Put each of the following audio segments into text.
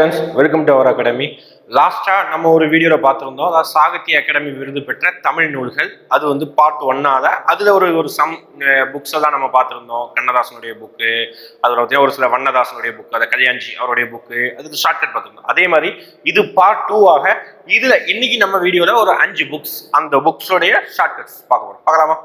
Students welcome to our academy லாஸ்டா நம்ம ஒரு வீடியோவில் பார்த்துருந்தோம். அதாவது சாகித்ய அகாடமி விருது பெற்ற தமிழ் நூல்கள். அது வந்து பார்ட் ஒன்னாத அதுல ஒரு ஒரு சம் புக்ஸை தான் நம்ம பார்த்துருந்தோம். கண்ணதாசனுடைய புக்கு அதில் ஒரு சில வண்ணதாசனுடைய புக் அதை கல்யாண்ஜி அவருடைய புக்கு அதுக்கு ஷார்ட்கட் பார்த்துருந்தோம். அதே மாதிரி இது பார்ட் டூவாக இதுல இன்னைக்கு நம்ம வீடியோல ஒரு அஞ்சு புக்ஸ் அந்த புக்ஸோடைய ஷார்ட்கட்ஸ் பார்க்க போகிறோம் பார்க்கலாமா?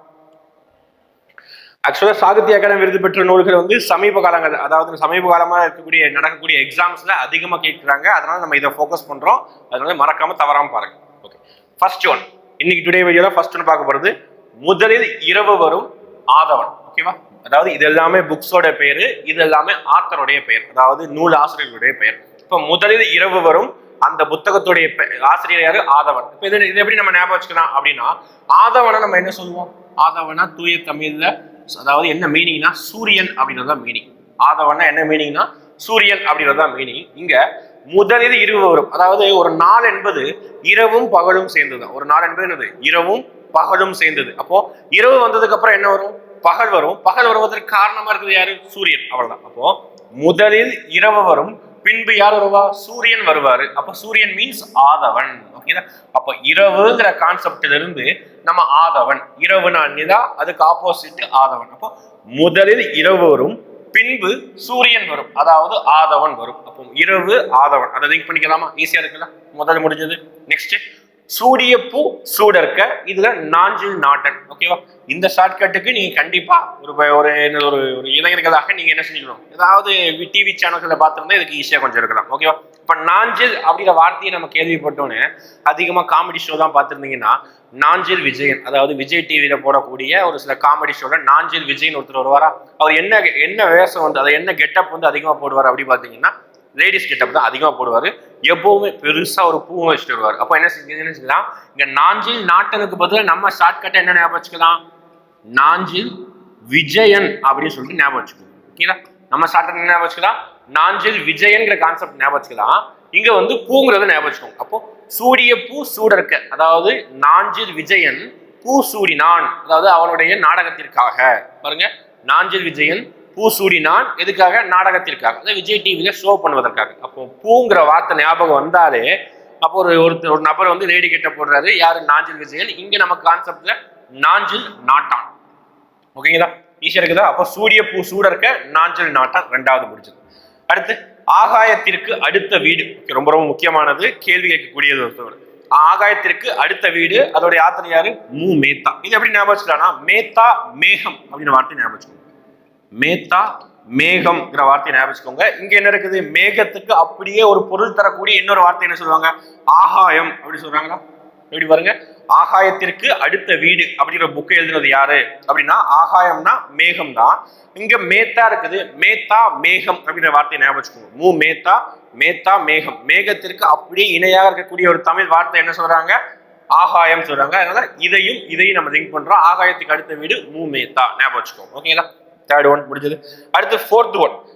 ஆக்சுவலாக சாகித்ய அகாடமி விருது பெற்ற நூல்கள் வந்து சமீப காலங்கள் அதாவது சமீப காலமாக இருக்கக்கூடிய நடக்கக்கூடிய எக்ஸாம்ஸில் அதிகமாக கேட்குறாங்க. அதனால் நம்ம இதை ஃபோக்கஸ் பண்ணுறோம் அதனால மறக்காமல் தவறாமல் பாருங்க. ஓகே ஃபர்ஸ்ட் ஒன் இன்னைக்கு டுடே வீடியோவில் ஃபர்ஸ்ட் ஒன் பார்க்க போகிறது முதலில் இரவு வரும் ஆதவன். ஓகேவா அதாவது இது எல்லாமே புக்ஸோட பேர் இது எல்லாமே ஆத்தருடைய பெயர் அதாவது நூல் ஆசிரியர்களுடைய பெயர் இப்போ முதலில் இரவு வரும் அந்த புத்தகத்துடைய ஆசிரியர் யாரு? ஆதவன். இப்போ இது இது எப்படி நம்ம ஞாபகம் வச்சுக்கலாம் அப்படின்னா ஆதவனை நம்ம என்ன சொல்லுவோம்? ஆதவனா தூய தமிழ்ல அதாவது என்ன மீனிங்னா சூரியன் அப்படின்றது தான் மீனிங் ஆதவன்னா என்ன மீனிங்னா சூரியன் அப்படின்றது தான் மீனிங் இங்க முதலில் இரவு வரும். அதாவது ஒரு நாள் என்பது இரவும் பகலும் சேர்ந்ததுதான். ஒரு நாள் என்பது என்னது? இரவும் பகலும் சேர்ந்தது. அப்போ இரவு வந்ததுக்கு அப்புறம் என்ன வரும்? பகல் வரும். பகல் வருவதற்கு காரணமா இருக்குது யாரு? சூரியன். அவ்வளவுதான். அப்போ முதலில் இரவு வரும். பின்பு யார் வருவா? சூரியன் வருவாரு. அப்ப சூரியன் மீன்ஸ் ஆதவன். ஓகேதா? அப்ப இரவுங்கிற கான்செப்ட்ல இருந்து நம்ம ஆதவன். இரவுனா நிலா அதுக்கு ஆப்போசிட் ஆதவன். அப்போ முதலில் இரவு வரும் பின்பு சூரியன் வரும். அதாவது ஆதவன் வரும். அப்போ இரவு ஆதவன். அதை திங்க் பண்ணிக்கலாமா? ஈஸியா இருக்குல்ல? முதல் முடிஞ்சது. நெக்ஸ்ட் சூரிய பூ சூடர்க்க. இதுல நாஞ்சில் நாட்டன் ஓகேவா? இந்த ஷார்ட்கட்டுக்கு நீங்க கண்டிப்பா ஒரு ஒரு என்ன ஒரு ஒரு இளைஞர்களாக நீங்க என்ன செஞ்சுக்கணும்? ஏதாவது டிவி சேனல்களை பார்த்துருந்தா இதுக்கு ஈஸியா கொஞ்சம் இருக்கலாம். ஓகேவா? இப்போ நாஞ்சில் அப்படிங்கிற வார்த்தையை நம்ம கேள்விப்பட்டோன்னே அதிகமாக காமெடி ஷோ தான் பார்த்துருந்தீங்கன்னா நாஞ்சில் விஜயன் அதாவது விஜய் டிவியில் போடக்கூடிய ஒரு சில காமெடி ஷோவில் நாஞ்சில் விஜயன் ஒருத்தர் வருவாரா? அவர் என்ன என்ன வேஷம் வந்து அதை என்ன கெட்டப் வந்து அதிகமாக போடுவார் அப்படி பார்த்தீங்கன்னா லேடிஸ் கெட்டப் தான் அதிகமாக போடுவார். எப்பவுமே பெருசாக ஒரு பூவை வச்சுட்டு வருவார். அப்போ என்ன செஞ்சு என்ன செஞ்சலாம் நாஞ்சில் நாட்டனுக்கு பதிலாக நம்ம ஷார்ட்கட்டை என்ன ஞாபகம் வச்சுக்கலாம்? நாஞ்சில் விஜயன் அப்படின்னு சொல்லிட்டு ஞாபகம் வச்சுக்கோங்க. ஓகேங்களா நம்ம ஷார்ட்கட் என்ன ஞாபகம் வச்சுக்கலாம்? நாஞ்சில் விஜயன்கிற கான்செப்ட் ஞாபகம் இங்க வந்து பூங்கிறத ஞாபகம் அப்போ சூரிய பூ சூடர்க்க அதாவது நாஞ்சில் விஜயன் பூ சூடினான். அதாவது அவனுடைய நாடகத்திற்காக. பாருங்க நாஞ்சில் விஜயன் பூ சூடினான். எதுக்காக? நாடகத்திற்காக. அதாவது விஜய் டிவியில ஷோ பண்ணுவதற்காக. அப்போ பூங்கிற வார்த்தை ஞாபகம் வந்தாலே அப்போ ஒரு ஒருத்தர் ஒரு நபர் வந்து லேடி கிட்ட போடுறாரு யாரு? நாஞ்சில் விஜயன்? இங்க நம்ம கான்செப்ட்ல நாஞ்சில் நாட்டான். ஓகேங்களா? ஈஸியா இருக்குதா? அப்போ சூரிய பூ சூடர்க்க நாஞ்சில் நாட்டான். ரெண்டாவது முடிஞ்சது. அடுத்து ஆகாயத்திற்கு அடுத்த வீடு. ரொம்ப ரொம்ப முக்கியமானது கேள்வி கேட்கக்கூடியது ஒருத்தவர் ஆகாயத்திற்கு அடுத்த வீடு அதோடைய யாத்திரை யாரு? மு மேத்தா. இது எப்படி ஞாபகம் வச்சுக்கலாம்னா மேத்தா மேகம் அப்படின்னு வார்த்தை ஞாபகம் வச்சுக்கோங்க. மேத்தா மேகம்ங்கிற வார்த்தையை ஞாபகம் வச்சுக்கோங்க. இங்க என்ன இருக்குது? மேகத்துக்கு அப்படியே ஒரு பொருள் தரக்கூடிய இன்னொரு வார்த்தை என்ன சொல்லுவாங்க? ஆகாயம் அப்படின்னு சொல்றாங்களா? எப்படி பாருங்க. ஆகாயத்திற்கு அடுத்த வீடு அப்படிங்கிற புக்கை எழுதுனது யாரு? அப்படின்னா ஆகாயம்னா மேகம் தான் இங்க மேத்தா இருக்குது. மேத்தா மேகம் அப்படிங்கிற வார்த்தையை ஞாபகம் வச்சுக்கோங்க. மூ மேத்தா மேத்தா மேகம். மேகத்திற்கு அப்படியே இணையாக இருக்கக்கூடிய ஒரு தமிழ் வார்த்தை என்ன சொல்றாங்க? ஆகாயம் சொல்றாங்க. அதனால இதையும் இதையும் நம்ம லிங்க் பண்றோம். ஆகாயத்துக்கு அடுத்த வீடு மூ மேத்தா. ஞாபகம் வச்சுக்கோங்க. ஓகேங்களா தேர்ட் ஒன் முடிஞ்சது. அடுத்து ஃபோர்த் ஒன்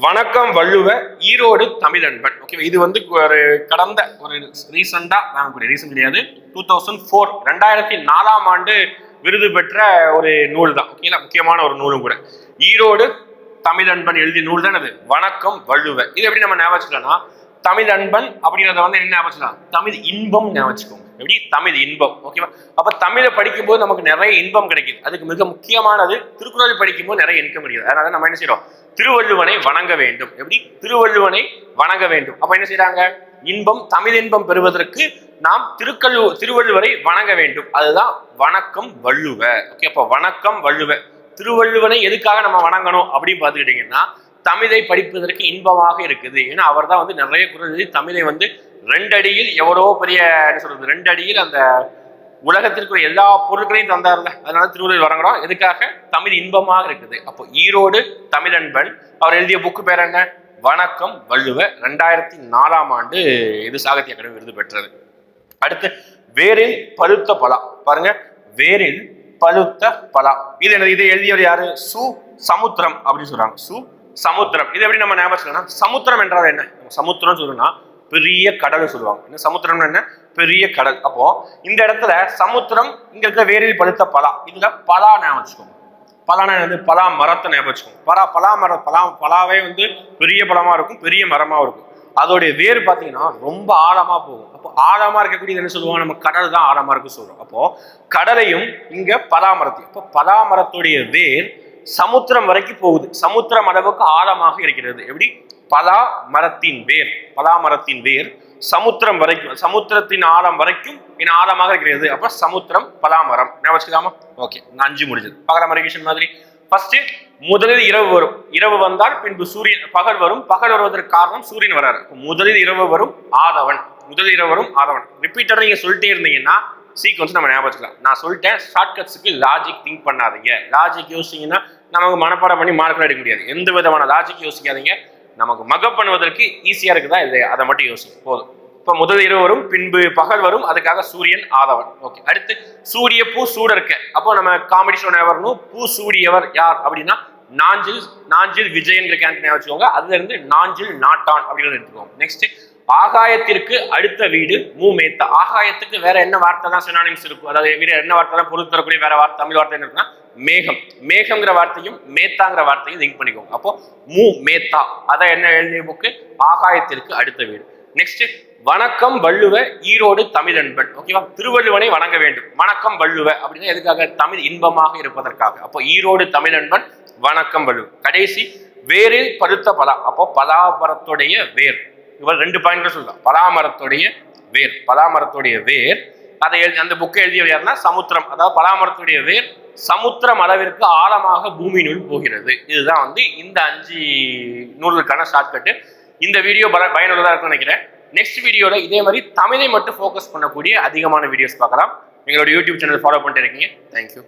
வணக்கம் வள்ளுவ ஈரோடு தமிழன்பன். ஓகே இது வந்து ஒரு கடந்த ஒரு ரீசெண்டாக நான் ரீசன் கிடையாது டூ தௌசண்ட் ஃபோர் ரெண்டாயிரத்தி நாலாம் ஆண்டு விருது பெற்ற ஒரு நூல் தான் ஓகேங்களா முக்கியமான ஒரு நூலும் கூட. ஈரோடு தமிழன்பன் எழுதிய நூல் தான் அது. வணக்கம் வள்ளுவ இது எப்படி நம்ம ஞாபகம் வச்சுக்கலாம்னா தமிழ் அன்பன் அப்படிங்கிறத வந்து என்ன ஞாபகம் வச்சுக்கலாம்? தமிழ் இன்பம் ஞாபகம் வச்சுக்கோங்க. எப்படி? தமிழ் இன்பம். ஓகேவா அப்ப தமிழை படிக்கும்போது நமக்கு நிறைய இன்பம் கிடைக்குது. அதுக்கு மிக முக்கியமானது திருக்குறள் படிக்கும்போது நிறைய இன்கம் கிடைக்குது. அதனால நம்ம என்ன செய்யறோம்? திருவள்ளுவனை வணங்க வேண்டும். எப்படி? திருவள்ளுவனை வணங்க வேண்டும். அப்ப என்ன செய்யறாங்க இன்பம் தமிழ் இன்பம் பெறுவதற்கு நாம் திருக்கல்லு திருவள்ளுவரை வணங்க வேண்டும். அதுதான் வணக்கம் வள்ளுவ. ஓகே அப்ப வணக்கம் வள்ளுவ. திருவள்ளுவனை எதுக்காக நம்ம வணங்கணும் அப்படின்னு பார்த்துக்கிட்டீங்கன்னா தமிழை படிப்பதற்கு இன்பமாக இருக்குது. ஏன்னா அவர் தான் வந்து நிறைய குரல் எழுதி தமிழை வந்து ரெண்டடியில் எவ்வளோ பெரிய என்ன சொல்றது ரெண்டடியில் அந்த உலகத்திற்குரிய எல்லா பொருட்களையும் தந்தார்ல. அதனால திருவள்ளுவர் வரங்குறோம் எதுக்காக? தமிழ் இன்பமாக இருக்குது. அப்போ ஈரோடு தமிழன்பன் அவர் எழுதிய புக்கு பேர் என்ன? வணக்கம் வள்ளுவ ரெண்டாயிரத்தி நாலாம் ஆண்டு இது சாகித்ய அகாடமி விருது பெற்றது. அடுத்து வேரில் பழுத்த பலா. பாருங்க வேரில் பழுத்த பலா. இது என்னது இதை எழுதியவர் யாரு? சு. சமுத்திரம் அப்படின்னு சொல்றாங்க. சு. சமுத்திரம். இது எப்படி நம்ம ஞாபகம் வச்சுக்கலாம்னா சமுத்திரம் என்றால் என்ன? சமுத்திரம் சொல்லணும்னா பெரிய கடல் சொல்லுவாங்க. என்ன சமுத்திரம்னு என்ன? பெரிய கடல். அப்போ இந்த இடத்துல சமுத்திரம் இங்க இருக்க வேரில் பழுத்த பலா. இதுல பலா ஞாபகம் வச்சுக்கோங்க. பலானா வந்து பலா மரத்தை ஞாபகம் வச்சுக்கோங்க. பலா பலா மரம் பலா பலாவே வந்து பெரிய பழமா இருக்கும் பெரிய மரமா இருக்கும். அதோடைய வேர் பார்த்தீங்கன்னா ரொம்ப ஆழமா போகும். அப்போ ஆழமா இருக்கக்கூடியது என்ன சொல்லுவோம் நம்ம கடல் தான் ஆழமா இருக்கு சொல்றோம். அப்போ கடலையும் இங்க பலாமரத்தையும் அப்போ பலாமரத்துடைய வேர் சமுத்திரம் வரைக்கும் போகுது. சமுத்திரம் அளவுக்கு ஆழமாக இருக்கிறது. எப்படி? பலா மரத்தின் வேர். பலா மரத்தின் வேர் சமுத்திரம் வரைக்கும் சமுத்திரத்தின் ஆழம் வரைக்கும் என்ன ஆழமாக இருக்கிறது. அப்ப சமுத்திரம் பலாமரம் ஞாபகம் வச்சுக்கலாமா? ஓகே அஞ்சு முடிஞ்சது. பகல மரகேஷன் மாதிரி. ஃபர்ஸ்ட் முதலில் இரவு வரும். இரவு வந்தால் பின்பு சூரியன் பகல் வரும். பகல் வருவதற்கு காரணம் சூரியன் வராரு. முதலில் இரவு வரும் ஆதவன். முதலில் இரவு வரும் ஆதவன். ரிப்பீட்டர் நீங்க சொல்லிட்டே இருந்தீங்கன்னா சீக்வன்ஸ் நம்ம ஞாபகம் வச்சுக்கலாம். நான் சொல்லிட்டேன் ஷார்ட்கட்ஸுக்கு லாஜிக் திங்க் பண்ணாதீங்க. லாஜிக் யோசிச்சிங்கன்னா நமக்கு மனப்பாடம் பண்ணி மார்க் எடுக்க முடியாது. எந்த விதமான லாஜிக் யோசிக்காதீங்க. நமக்கு மகப் பண்ணுவதற்கு ஈஸியாக இருக்குதா இல்லையா? அதை மட்டும் யோசிங்க. போதும். இப்போ முதல் இரவு வரும் பின்பு பகல் வரும். அதுக்காக சூரியன் ஆதவன். ஓகே அடுத்து சூரிய பூ சூடர்க்க அப்போ நம்ம காமெடி ஷோ வரணும். பூ சூடியவர் யார் அப்படின்னா நாஞ்சில் நாஞ்சில் விஜயங்கிற கேரக்டர் வச்சுக்கோங்க. அதுல இருந்து நாஞ்சில் நாட்டான் அப்படின்னு எடுத்துக்கோங்க. நெக்ஸ்ட் ஆகாயத்திற்கு அடுத்த வீடு மூ மேத்தா ஆகாயத்துக்கு வேற என்ன வார்த்தை தான் சினானிம்ஸ் இருக்கும்? அதாவது வேற என்ன வார்த்தை தான் பொருள் தரக்கூடிய வேற வார்த்தை தமிழ் வார்த்தை என்ன இருக்குன்னா மேகம். மேகம்ங்கிற வார்த்தையும் மேத்தாங்கிற வார்த்தையும் லிங்க் பண்ணிக்கோங்க. அப்போ மூ மேத்தா அதான் என்ன எழுதிய புக்கு ஆகாயத்திற்கு அடுத்த வீடு. நெக்ஸ்ட் வணக்கம் வள்ளுவ ஈரோடு தமிழ் அன்பன் ஓகேவா திருவள்ளுவனை வணங்க வேண்டும். வணக்கம் வள்ளுவ அப்படின்னா எதுக்காக? தமிழ் இன்பமாக இருப்பதற்காக. அப்போ ஈரோடு தமிழ் அன்பன் வணக்கம் வள்ளுவ. கடைசி வேறு பருத்த பலா. அப்போ பலாபரத்துடைய வேர். இவர் ரெண்டு பாயிண்ட்கள் சொல்லலாம் பலாமரத்துடைய வேர். பலாமரத்துடைய வேர். அதை எழுதி அந்த புக்கை எழுதியவர் யாருன்னா? சமுத்திரம். அதாவது பலாமரத்துடைய வேர் சமுத்திரம் அளவிற்கு ஆழமாக பூமியினுள் போகிறது. இதுதான் வந்து இந்த அஞ்சு நூல்களுக்கான ஷார்ட்கட்டு இந்த வீடியோ பல பயனுள்ளதாக இருக்கும்னு நினைக்கிறேன். நெக்ஸ்ட் வீடியோவில் இதே மாதிரி தமிழை மட்டும் ஃபோக்கஸ் பண்ணக்கூடிய அதிகமான வீடியோஸ் பார்க்கலாம். எங்களோட யூடியூப் சேனல் ஃபாலோ பண்ணிட்டு இருக்கீங்க. தேங்க்யூ